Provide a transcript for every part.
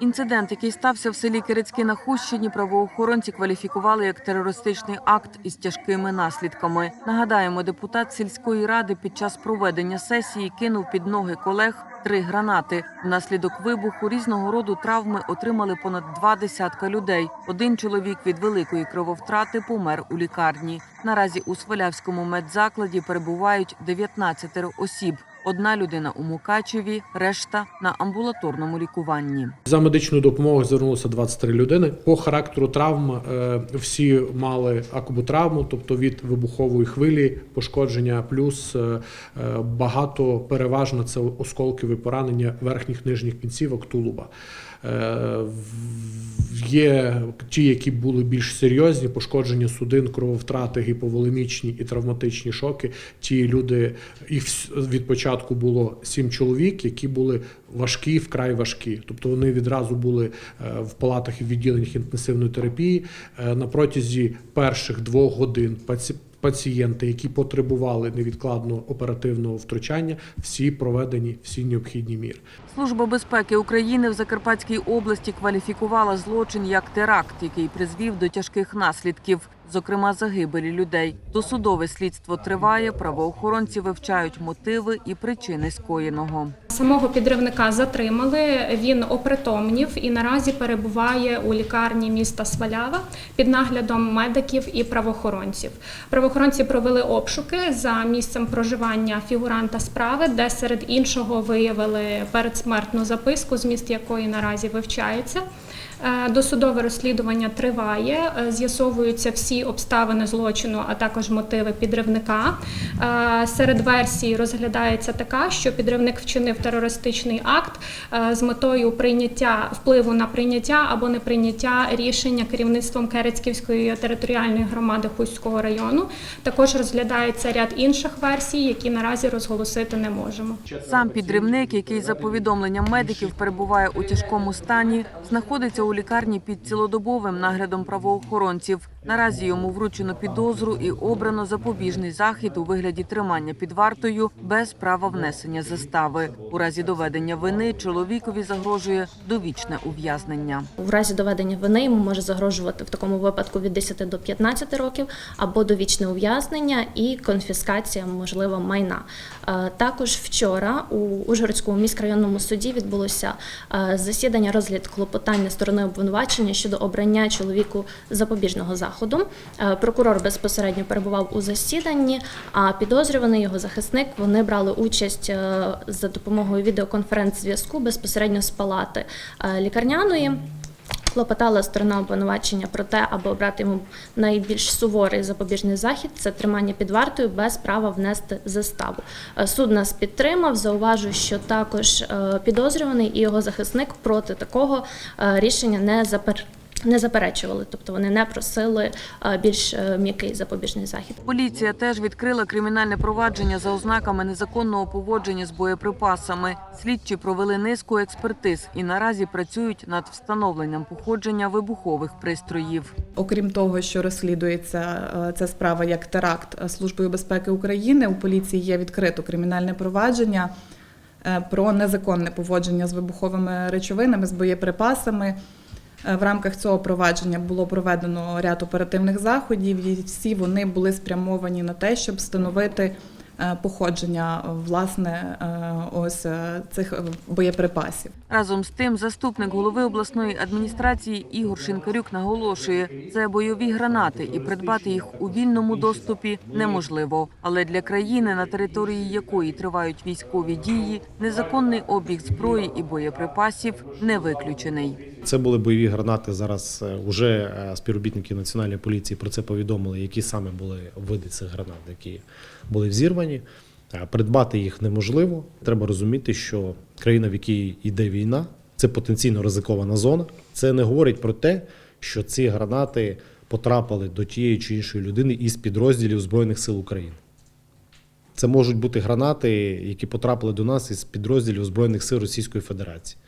Інцидент, який стався в селі Кирицьки на Хущині, правоохоронці кваліфікували як терористичний акт із тяжкими наслідками. Нагадаємо, депутат сільської ради під час проведення сесії кинув під ноги колег три гранати. Внаслідок вибуху різного роду травми отримали понад два десятка людей. Один чоловік від великої крововтрати помер у лікарні. Наразі у Свалявському медзакладі перебувають 19 осіб. Одна людина у Мукачеві, решта на амбулаторному лікуванні. За медичною допомогою звернулося 23 людини. По характеру травм е, всі мали акубутравму, тобто від вибухової хвилі, пошкодження, плюс е, е, багато переважно це осколкові поранення верхніх нижніх кінцівок тулуба. Е, Є ті, які були більш серйозні, пошкодження судин, крововтрати, гіповолемічні і травматичні шоки. Ті люди, їх від початку було сім чоловік, які були важкі, вкрай важкі. Тобто вони відразу були е, в палатах і відділеннях інтенсивної терапії. Е, На протязі перших двох годин пацієнти, які потребували невідкладного оперативного втручання, всі проведені всі необхідні міри. Служба безпеки України в Закарпатській області кваліфікувала злочин як теракт, який призвів до тяжких наслідків, зокрема загибелі людей. Досудове слідство триває. Правоохоронці вивчають мотиви і причини скоєного. Самого підривника затримали. Він опритомнів і наразі перебуває у лікарні міста Свалява під наглядом медиків і правоохоронців. Правоохоронці провели обшуки за місцем проживання фігуранта справи, де серед іншого виявили передсмертну записку, зміст якої наразі вивчається. Е, Досудове розслідування триває, е, з'ясовуються всі обставини злочину, а також мотиви підривника. Е, Серед версій розглядається така, що підривник вчинив терористичний акт з метою прийняття впливу на прийняття або неприйняття рішення керівництвом Керецьківської територіальної громади Хуського району. Також розглядається ряд інших версій, які наразі розголосити не можемо. Сам підривник, який за повідомленням медиків перебуває у тяжкому стані, знаходиться у лікарні під цілодобовим наглядом правоохоронців. Наразі йому вручено підозру і обрано запобіжний захід у вигляді тримання під вартою без права внесення застави. У разі доведення вини чоловікові загрожує довічне ув'язнення. В разі доведення вини йому може загрожувати в такому випадку від 10 до 15 років або довічне ув'язнення і конфіскація можливо майна. Е, Також вчора у Ужгородському міськрайонному суді відбулося е, засідання розгляд клопотання сторони обвинувачення щодо обрання чоловіку запобіжного заходу. Е, Прокурор безпосередньо перебував у засіданні, а підозрюваний його захисник вони брали участь е, за допомогою відеоконференц-зв'язку безпосередньо з палати е, лікарняної. Клопотала сторона обвинувачення про те, аби обрати йому найбільш суворий запобіжний захід це тримання під вартою без права внести заставу. Суд нас підтримав. Зауважу, що також підозрюваний і його захисник проти такого рішення не. Не заперечували, тобто вони не просили е, більш е, м'який запобіжний захід. Поліція теж відкрила кримінальне провадження за ознаками незаконного поводження з боєприпасами. Слідчі провели низку експертиз і наразі працюють над встановленням походження вибухових пристроїв. Окрім того, що розслідується е, ця справа як теракт Службою безпеки України, у поліції є відкрито кримінальне провадження про незаконне поводження з вибуховими речовинами, з боєприпасами. Е, В рамках цього провадження було проведено ряд оперативних заходів, і всі вони були спрямовані на те, щоб встановити походження е, власне е, ось е, цих боєприпасів. Разом з тим, заступник голови обласної адміністрації Ігор Шинкарюк наголошує, це бойові гранати, і придбати їх у вільному доступі неможливо. Але для країни, на території якої тривають військові дії, незаконний обіг зброї і боєприпасів не виключений. Це були бойові гранати. Зараз вже співробітники національної поліції про це повідомили, які саме були види цих гранат, які були взірвані. Е, Придбати їх неможливо. Треба розуміти, що країна, в якій йде війна, це потенційно ризикована зона. Це не говорить про те, що ці гранати потрапили до тієї чи іншої людини із підрозділів Збройних сил України. Це можуть бути гранати, які потрапили до нас із підрозділів Збройних сил Російської Федерації,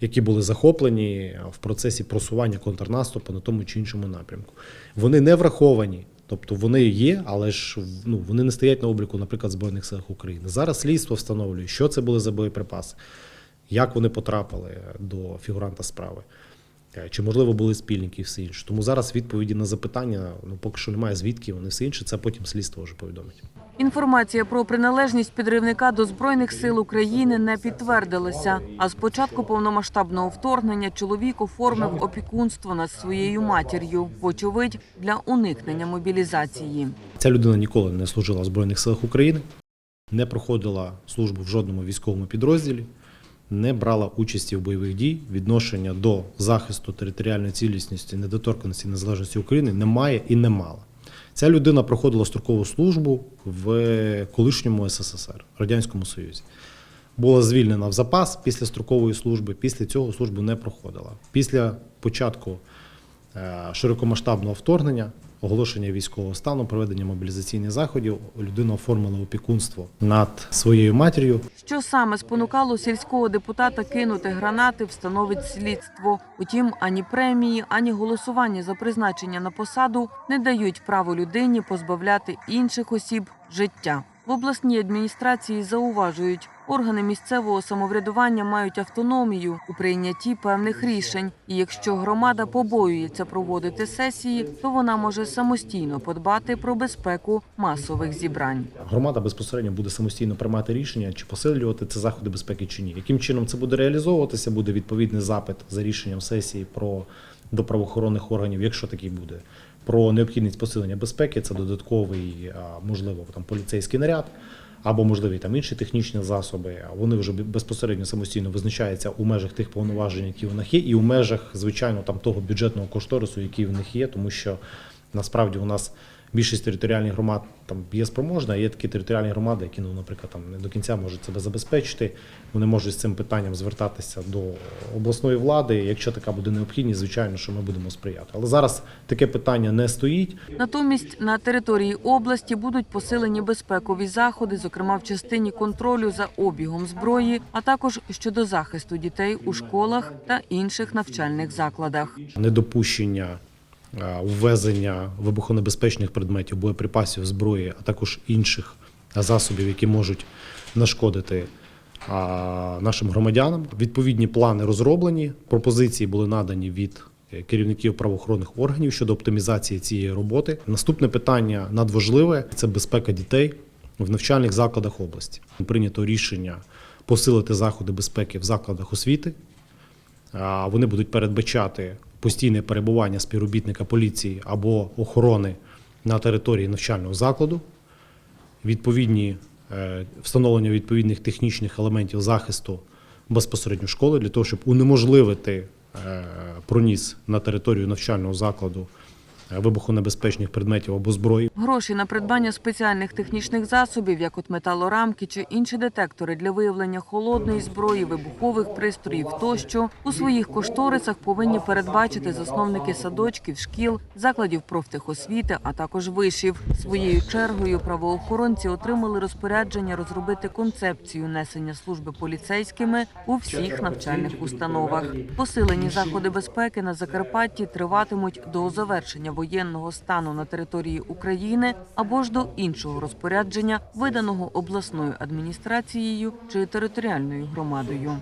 які були захоплені в процесі просування контрнаступу на тому чи іншому напрямку. Вони не враховані, тобто вони є, але ж ну, вони не стоять на обліку, наприклад, Збройних силах України. Зараз слідство встановлює, що це були за боєприпаси. як вони потрапили до фігуранта справи. Е, Чи можливо були спільники і все інше. Тому зараз відповіді на запитання ну поки що немає звідки вони все інше. Це потім слідство вже повідомить. Інформація про приналежність підривника до збройних сил України не підтвердилася. А з початку повномасштабного вторгнення чоловік оформив опікунство над своєю матір'ю, вочевидь, для уникнення мобілізації. Ця людина ніколи не служила в Збройних силах України, не проходила службу в жодному військовому підрозділі, не брала участі в бойових дій. Відношення до захисту територіальної цілісності, недоторканості незалежності України немає і не мала. Ця людина проходила строкову службу в колишньому СССР, Радянському Союзі. Була звільнена в запас після строкової служби, після цього службу не проходила. Після початку е, широкомасштабного вторгнення, оголошення військового стану, проведення мобілізаційних заходів, людина оформила опікунство над своєю матір'ю. Що саме спонукало сільського депутата кинути гранати, встановить слідство. Утім, ані премії, ані голосування за призначення на посаду не дають право людині позбавляти інших осіб життя. В обласній адміністрації зауважують, органи місцевого самоврядування мають автономію у прийнятті певних рішень. І якщо громада побоюється проводити сесії, то вона може самостійно подбати про безпеку масових зібрань. Громада безпосередньо буде самостійно приймати рішення, чи посилювати це заходи безпеки чи ні. Яким чином це буде реалізовуватися? Буде відповідний запит за рішенням сесії про до правоохоронних органів, якщо такий буде. Про необхідність посилення безпеки це додатковий, можливо, там поліцейський наряд. Або можливі там інші технічні засоби, вони вже безпосередньо самостійно визначаються у межах тих повноважень, які в них є, і у межах, звичайно, там того бюджетного кошторису, який в них є, тому що насправді у нас більшість територіальних громад там є спроможна, а є такі територіальні громади, які, ну, наприклад, там не до кінця можуть себе забезпечити. Вони можуть з цим питанням звертатися до обласної влади. Якщо така буде необхідність, звичайно, що ми будемо сприяти. Але зараз таке питання не стоїть. Натомість на території області будуть посилені безпекові заходи, зокрема в частині контролю за обігом зброї, а також щодо захисту дітей у школах та інших навчальних закладах. недопущення ввезення вибухонебезпечних предметів, боєприпасів, зброї, а також інших засобів, які можуть нашкодити нашим громадянам. Відповідні плани розроблені, пропозиції були надані від е, керівників правоохоронних органів щодо оптимізації цієї роботи. Наступне питання надважливе це безпека дітей в навчальних закладах області. Прийнято рішення посилити заходи безпеки в закладах освіти. Вони будуть передбачати постійне перебування співробітника поліції або охорони на території навчального закладу, відповідні е, встановлення відповідних технічних елементів захисту безпосередньо школи для того, щоб унеможливити е, проніс на територію навчального закладу вибухонебезпечних предметів або зброї. Гроші на придбання спеціальних технічних засобів, як от металорамки чи інші детектори для виявлення холодної зброї, вибухових пристроїв тощо у своїх кошторисах повинні передбачити засновники садочків, шкіл, закладів профтехосвіти, а також вишів. Своєю чергою правоохоронці отримали розпорядження розробити концепцію несення служби поліцейськими у всіх навчальних установах. Посилені заходи безпеки на Закарпатті триватимуть до завершення воєнного стану на території України або ж до іншого розпорядження, виданого обласною адміністрацією чи територіальною громадою.